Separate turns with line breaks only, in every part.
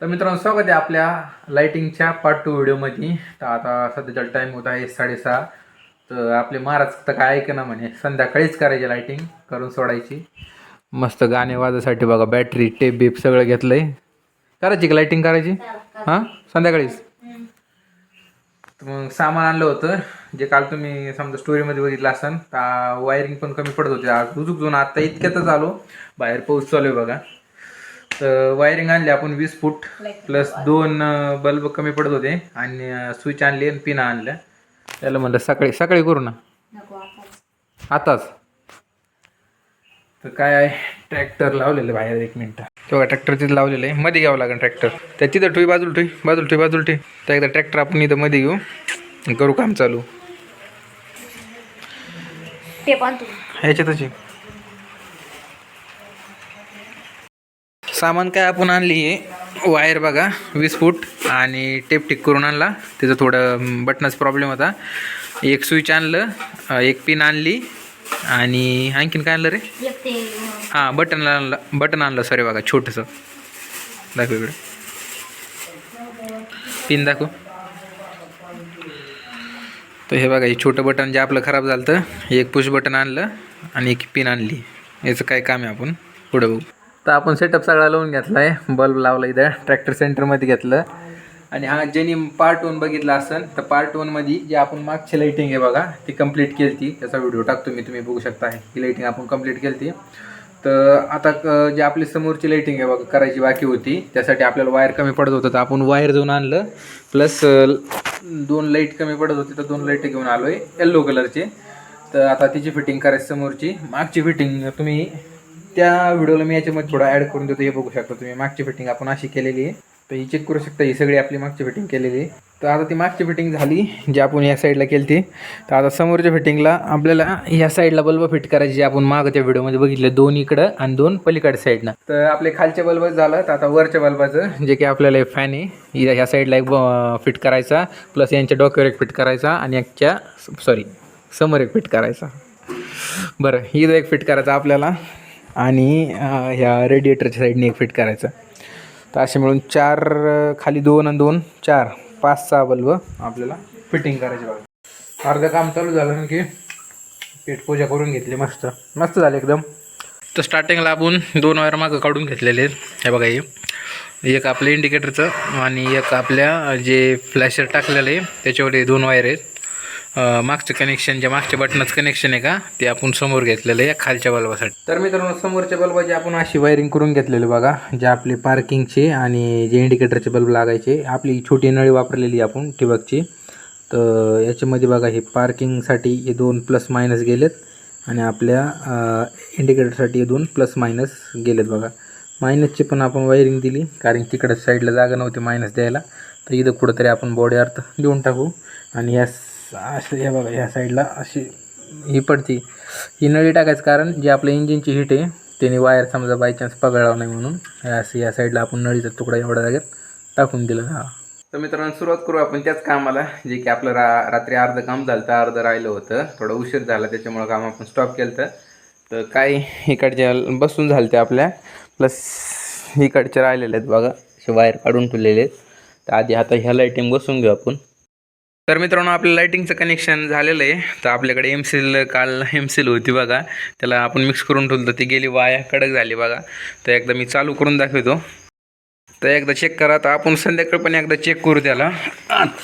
तर मित्रांनो स्वागत आहे आपल्या लाइटिंगच्या पार्ट टू व्हिडिओमध्ये तर आता सध्याचा टाईम होत आहे साडेसहा. तर आपले महाराज तर काय ऐक ना म्हणे संध्याकाळीच करायची लायटिंग करून सोडायची. मस्त गाणे वाजायसाठी बघा बॅटरी टेप बीप सगळं घेतलं आहे करायची का लायटिंग करायची? हां? संध्याकाळीच? मग सामान आणलं होतं जे काल तुम्ही समजा स्टोरीमध्ये बघितलं असन तर वायरिंग पण कमी पडत होते. आज उजूक जाऊन आता इतक्यातच आलो. बाहेर पाऊस चालू आहे बघा. तर वायरिंग आणली आपण वीस फूट प्लस दोन बल्ब कमी पडत होते आणि स्विच आणली आणि पिन आणल्या त्याला म्हणलं सकाळी सकाळी करू ना. आताच. तर काय आहे? ट्रॅक्टर लावलेलं बाहेर एक मिनटं. तेव्हा ट्रॅक्टर तिथं लावलेलं आहे. मध्ये घ्यावं लागेल ट्रॅक्टर त्या तिथं ठेवी बाजूला ठेवी बाजूला ठेवी बाजूला ठेवी. तर एकदा ट्रॅक्टर आपण इथं मध्ये घेऊ करू काम चालू. ह्याच्यातच सामान काय आपण आणली आहे वायर बघा वीस फूट आणि टेप टिक करून आणला. त्याचं थोडं बटनाचा प्रॉब्लेम होता. एक स्विच आणलं एक पिन आणली आणि आणखीन काय आणलं रे? हां बटन आणलं बटन आणलं सॉरी बघा छोटंसं. दाखव इकडे. पिन दाखव. तर हे बघा हे छोटं बटन जे आपलं खराब झालं तर एक पुश बटन आणलं आणि एक पिन आणली. याचं काय काम आहे आपण? पुढं बघू. तर आपण सेटअप सगळा लावून घेतला आहे बल्ब लावला इथं. ट्रॅक्टर सेंटरमध्ये घेतलं. आणि हा ज्यांनी पार्ट वन बघितला असेल तर पार्ट वनमध्ये जे आपण मागची लाईटिंग आहे बघा ती कंप्लीट केली ती त्याचा व्हिडिओ टाकतो मी तुम्ही बघू शकता. ही लाईटिंग आपण कंप्लीट केली ती तर आता क- आपली समोरची लाईटिंग आहे बघा करायची बाकी होती. त्यासाठी आपल्याला वायर कमी पडत होतं. तर आपण वायर जाऊन आणलं. प्लस दोन लाइट कमी पडत होती तर दोन लाइट घेऊन आलो आहे येल्लो कलरचे तर आता तिची फिटिंग करायची समोरची. मागची फिटिंग तुम्ही त्या व्हिडिओला मी याच्यामध्ये थोडं ॲड करून देतो. हे बघू शकता तुम्ही. मागची फिटिंग आपण अशी केलेली आहे. तर ही चेक करू शकता. ही सगळी आपली मागची फिटिंग केलेली आहे. तर आता ती मागची फिटिंग झाली जी आपण या साईडला केली ती तर आता समोरच्या फिटिंगला आपल्याला या साईडला बल्ब फिट करायची जे आपण माग त्या व्हिडिओमध्ये बघितलं. दोन इकडं आणि दोन पलीकडच्या साईडनं तर आपले खालच्या बल्ब झालं. तर आता वरच्या बल्बाचं जे की आपल्याला एक फॅन आहे ह्या साईडला एक फिट करायचा. प्लस यांच्या डोक्यावर एक फिट करायचा आणि याच्या सॉरी समोर एक फिट करायचा. बरं ही एक फिट करायचा आपल्याला. आणि ह्या रेडिएटरच्या साईडने एक फिट करायचं. तर असे मिळून चार खाली दोन आणि दोन चार पाच सहा बल्ब आपल्याला फिटिंग करायचे बघा. अर्धं काम चालू झालं की पीठ पूजा करून घेतली मस्त. मस्त झालं एकदम. तर स्टार्टिंगला आपण दोन वायर मागं काढून घेतलेले आहेत. हे बघा हे. एक आपलं इंडिकेटरचं आणि एक आपल्या जे फ्लॅशर टाकलेलं आहे त्याच्यावर दोन वायर आहेत. मागचं कनेक्शन जे मागच्या बटनाचं कनेक्शन आहे का ते आपण समोर घेतलेलं आहे खालच्या बल्बासाठी. तर मित्रांनो समोरच्या बल्बाची आपण अशी वायरिंग करून घेतलेली बघा जे आपले पार्किंगचे आणि जे इंडिकेटरचे बल्ब लागायचे आपली छोटी नळी वापरलेली आपण ठिबकची. तर याच्यामध्ये बघा हे पार्किंगसाठी हे दोन प्लस मायनस गेलेत आणि आपल्या इंडिकेटरसाठी हे दोन प्लस मायनस गेलेत बघा. मायनसची पण आपण वायरिंग दिली कारण तिकडं साईडला जागा नव्हती मायनस द्यायला. तर इथं कुठंतरी आपण बॉडी अर्थ देऊन टाकू आणि या असं या बघा या साईडला अशी ही पडती. ही नळी टाकायचं कारण जे आपलं इंजिनची हीट आहे त्याने वायर समजा बाय चान्स पगळावं नाही म्हणून. असं या साईडला आपण नळीचा तुकडा एवढा जागेत टाकून दिला हा. तर मित्रांनो सुरुवात करू आपण त्याच कामाला जे की आपलं रा रात्री अर्धं काम झालं तर अर्धं राहिलं होतं. थोडं उशीर झाला त्याच्यामुळं काम आपण स्टॉप केलं तर तर काय इकडच्या बसून झालं ते आपल्या प्लस इकडचे राहिलेले आहेत बघा असे वायर काढून ठेवलेले आहेत. तर आधी आता ह्या लाईटिंग बसून घेऊ आपण. तर मित्रांनो आपलं लाईटिंगचं कनेक्शन झालेलं आहे. तर आपल्याकडे एम सील काल एम सील होती बघा. त्याला आपण मिक्स करून ठेवलं तर ती गेली वाया कडक झाली बघा. तर एकदा मी चालू करून दाखवतो. तर एकदा चेक करा. तर आपण संध्याकाळ पण एकदा चेक करू त्याला.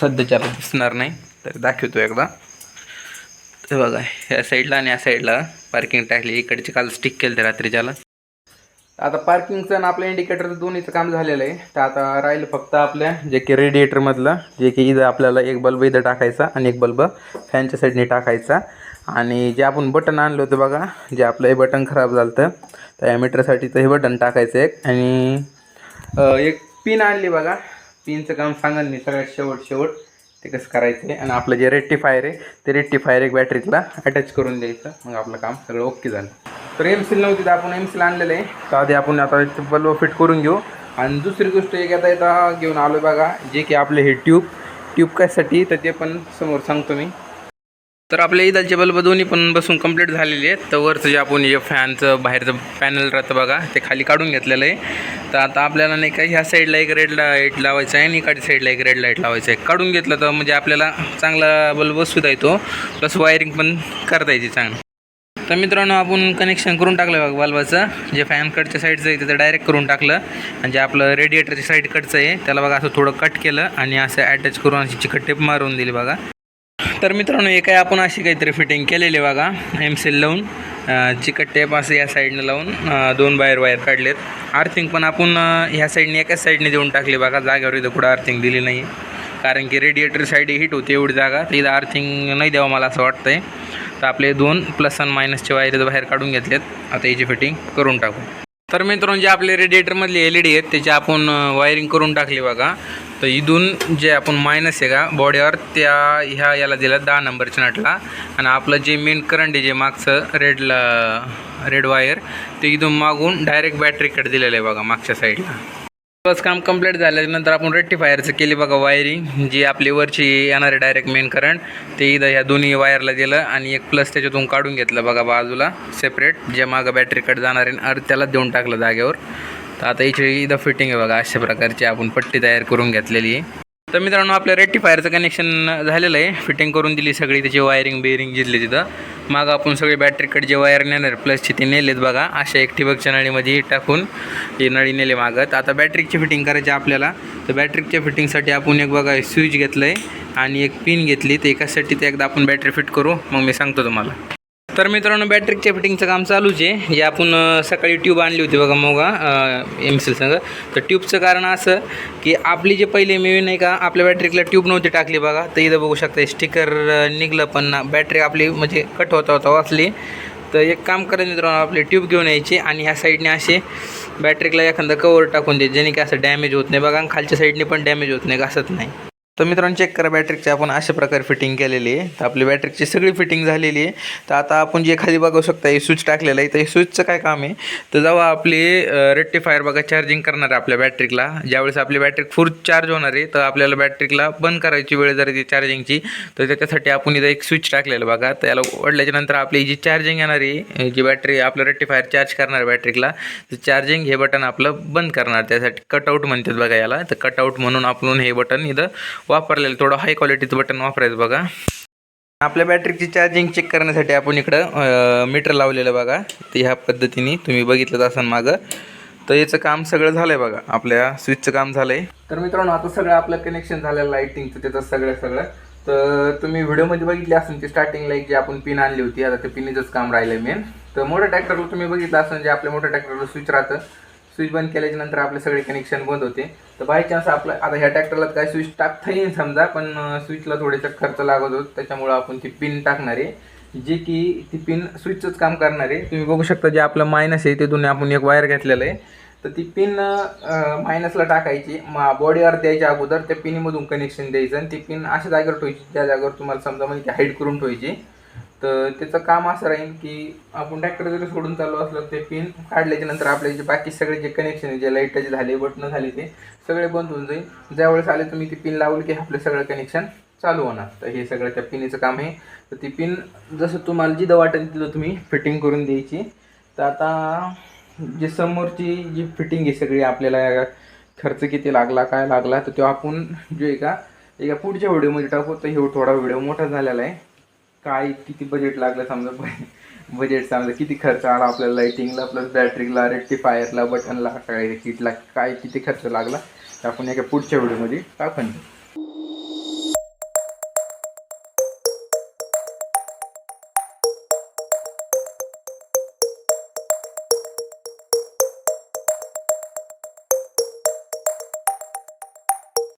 सध्याच्या दिसणार नाही. तर दाखवतो एकदा. तर बघा ह्या साईडला आणि या साईडला पार्किंग टाकली. इकडची काल स्टिक केलं ते रात्रीच्याला. आता पार्किंगचं आणि आपलं इंडिकेटरचं दोन्हीचं काम झालेलं आहे. तर आता राहिलं फक्त आपल्या जे की रेडिएटरमधलं जे की इथं आपल्याला एक बल्ब इथं टाकायचा आणि एक बल्ब फॅनच्या साईडने टाकायचा. आणि जे आपण बटन आणलं होतं बघा जे आपलं हे बटन खराब झालं होतं त्या मीटरसाठीचं हे बटन टाकायचं एक. आणि एक पिन आणली बघा. पिनचं काम सांगाल मी सगळ्यात शेवट शेवट. ते कसं करायचं आहे आणि आपलं जे रेक्टिफायर आहे ते रेक्टिफायर एक बॅटरीतला अटॅच करून द्यायचं. मग आपलं काम सगळं ओके झालं. तर एम सील नव्हती तर आपण एम सील आणलेलं आहे. तर आधी आपण आता बल्ब फिट करून घेऊ. आणि दुसरी गोष्ट एक आता येता घेऊन आलो बघा जे की आपले हे ट्यूब ट्यूब कशासाठी? तर ते पण समोर सांगतो मी. तर आपल्या इदालचे बल्ब दोन्ही पण बसून कंप्लीट झालेले आहेत. तर वरचं जे आपण जे फॅनचं बाहेरचं पॅनल राहतं बघा ते खाली काढून घेतलेलं आहे. तर आता आपल्याला नाही का ह्या साईडला एक रेड लाइट लावायचं आहे आणि इकडच्या साईडला एक रेड लाइट लावायचं आहे. काढून घेतलं तर म्हणजे आपल्याला चांगला बल्ब बसवता येतो. प्लस वायरिंग पण करता येते चांगलं. तर मित्रांनो आपण कनेक्शन करून टाकलं बघा बल्बाचं जे फॅनकडच्या साईडचं आहे त्याचं डायरेक्ट करून टाकलं. आणि जे आपलं रेडिएटरच्या साईडकडचं आहे त्याला बघा असं थोडं कट केलं आणि असं अटॅच करून अशी चिकट टेप मारून दिली बघा. तर मित्रांनो हे काय आपण अशी काहीतरी फिटिंग केलेली बघा. एम सेल लावून चिकट टेप असं या साईडनं लावून दोन बाहेर वायर काढलेत. आर्थिंग पण आपण ह्या साईडने एकाच साईडने देऊन टाकली बघा. जागेवर इथं कुठं अर्थिंग दिली नाही. कारण की रेडिएटर साईड हिट होते एवढी जागा. तर इथं अर्थिंग नाही द्यावं मला असं वाटतंय. तर आपले दोन प्लस आणि मायनसचे वायर इथं बाहेर काढून घेतलेत. आता याची फिटिंग करून टाकू. तर मित्रांनो जे आपले रेडिएटरमधले एल ई डी आहेत त्याचे आपण वायरिंग करून टाकली बघा. तर इथून जे आपण मायनस आहे का बॉडीवर त्या ह्या याला दिला दहा नंबरच्या नटला. आणि आपलं जे मेन करंट आहे जे मागचं रेडला रेड वायर ते इथून मागून डायरेक्ट बॅटरीकडे दिलेलं आहे बघा मागच्या साईडला बस काम कंप्लीट झाल्यानंतर आपण रेक्टिफायरचं केली बघा वायरिंग जी आपली वरची येणारे डायरेक्ट मेन करंट ते इथं ह्या दोन्ही वायरला दिलं आणि एक प्लस त्याच्यातून काढून घेतलं बघा बाजूला सेपरेट जे मागं बॅटरीकडे जाणार आहे अर्ध त्याला देऊन टाकलं जागेवर. तर आता इथे इथं फिटिंग आहे बघा अशा प्रकारची आपण पट्टी तयार करून घेतलेली आहे. तर मित्रांनो आपल्या रेक्टिफायरचं कनेक्शन झालेलं आहे. फिटिंग करून दिली सगळी त्याची वायरिंग बिअरिंग जिथली तिथं. मग आपण सगळे बॅटरीकडे जे वायर नेणार प्लसची ते नेलेत बघा. अशा एक ठिबकच्या नळीमध्ये टाकून ही नळी नेले मागत आता बॅटरीची फिटिंग करायची आपल्याला. तर बॅटरीच्या फिटिंगसाठी आपण एक बघा स्विच घेतलं आहे आणि एक पिन घेतली. तर एकासाठी ते एकदा आपण बॅटरी फिट करू. मग मी सांगतो तुम्हाला. तर मित्रांनो बॅटरीच्या फिटिंगचं काम चालूच आहे. जे आपण सकाळी ट्यूब आणली होती बघा मोगा एम सी संग. तर ट्यूबचं कारण असं की आपली जे पहिले मी नाही का आपल्या बॅटरीला ट्यूब नव्हती टाकली बघा. तर इथं बघू शकता स्टिकर निघलं पण ना. बॅटरी आपली म्हणजे कट होता होता वाचली. तर एक काम करायचं मित्रांनो आपली ट्यूब घेऊन यायची आणि ह्या साईडने असे बॅटरीला एखादं कवर टाकून द्यायचे जेणे की असं डॅमेज होत नाही बघा. खालच्या साईडने पण डॅमेज होत नाही घासत नाही. तर मित्रांनो चेक करा बॅटरीची आपण अशा प्रकारे फिटिंग केलेली आहे. तर आपली बॅटरीची सगळी फिटिंग झालेली आहे. तर आता आपण जे खाली बघू शकता हे स्विच टाकलेलं आहे. तर हे स्विचचं काय काम आहे? तर जेव्हा आपली रेक्टिफायर बघा चार्जिंग करणार आहे आपल्या बॅटरीला ज्यावेळेस आपली बॅटरी फुल चार्ज होणार आहे तर आपल्याला बॅटरीला बंद करायची वेळ जर ती चार्जिंगची तर त्याच्यासाठी आपण इथं एक स्विच टाकलेलं बघा. तर याला ओढल्याच्या नंतर आपली जी चार्जिंग येणार आहे जी बॅटरी आपलं रेक्टिफायर चार्ज करणार बॅटरीला तर चार्जिंग हे बटन आपलं बंद करणार. त्यासाठी कटआउट म्हणतात बघा याला. तर कटआउट म्हणून आपण हे बटन इथं वापरलेलं थोडं हाय क्वालिटीचं बटन वापरायचं बघा. आपल्या बॅटरीची चार्जिंग चेक करण्यासाठी आपण इकडं मीटर लावलेलं बघा. तर ह्या पद्धतीने तुम्ही बघितलं असाल मागं. तर याचं काम सगळं झालंय बघा. आपल्या स्विचचं काम झालंय. तर मित्रांनो आता सगळं आपलं कनेक्शन झालं लाईटिंगचं त्याचं सगळं सगळं. तर तुम्ही व्हिडिओमध्ये बघितली असेल ते स्टार्टिंगला एक जी आपण पिन आणली होती. आता ते पिनीचंच काम राहिलंय मेन तर मोठ्या ट्रॅक्टरला तुम्ही बघितलं असेल जे आपल्या मोठ्या ट्रॅक्टरला स्विच राहतं. स्विच बंद केल्याच्यानंतर आपले सगळे कनेक्शन बंद होते. तर बाय चान्स आपलं आता ह्या ट्रॅक्टरला काय स्विच टाकता येईल समजा पण स्विचला थोडेसा खर्च लागत होतो. त्याच्यामुळं आपण ती पिन टाकणार आहे. जे की ती पिन स्विचच काम करणार आहे. तुम्ही बघू शकता जे आपलं मायनस आहे तिथून आपण एक वायर घेतलेलं आहे. तर ती पिन मायनसला टाकायची. मा बॉडीवर द्यायच्या अगोदर त्या पिनमधून कनेक्शन द्यायचं आणि ती पिन अशा जागेवर ठेवायची. त्या जागेवर तुम्हाला समजा म्हणजे हाईट करून ठेवायची. तर त्याचं काम असं राहील की आपण ट्रॅक्टर जरी सोडून चालू असलं ते पिन काढल्याच्या नंतर आपले जे बाकी सगळे जे कनेक्शन आहे जे लाईटाचे झाले बटणं झाले ते सगळे बंद होऊन जाईल. ज्यावेळेस आले तुम्ही ती पिन लावली की आपलं सगळं कनेक्शन चालू होणार. तर हे सगळं त्या पिनीचं काम आहे. तर ती पिन जसं तुम्हाला जिथं वाटेल तिथं तुम्ही फिटिंग करून द्यायची. तर आता जे समोरची जी फिटिंग आहे सगळी आपल्याला खर्च किती लागला काय लागला तर तो आपण जे का एका पुढच्या व्हिडिओमध्ये टाकू. तर हे थोडा व्हिडिओ मोठा झालेला आहे. काय किती बजेट लागलं समजा बजेट समजा किती खर्च आला आपल्याला लाईटिंगला प्लस बॅटरीला रेक्टिफायरला बटनला सगळ्या किटला काय किती खर्च लागला आपण एका पुढच्या व्हिडिओमध्ये टाकून देऊ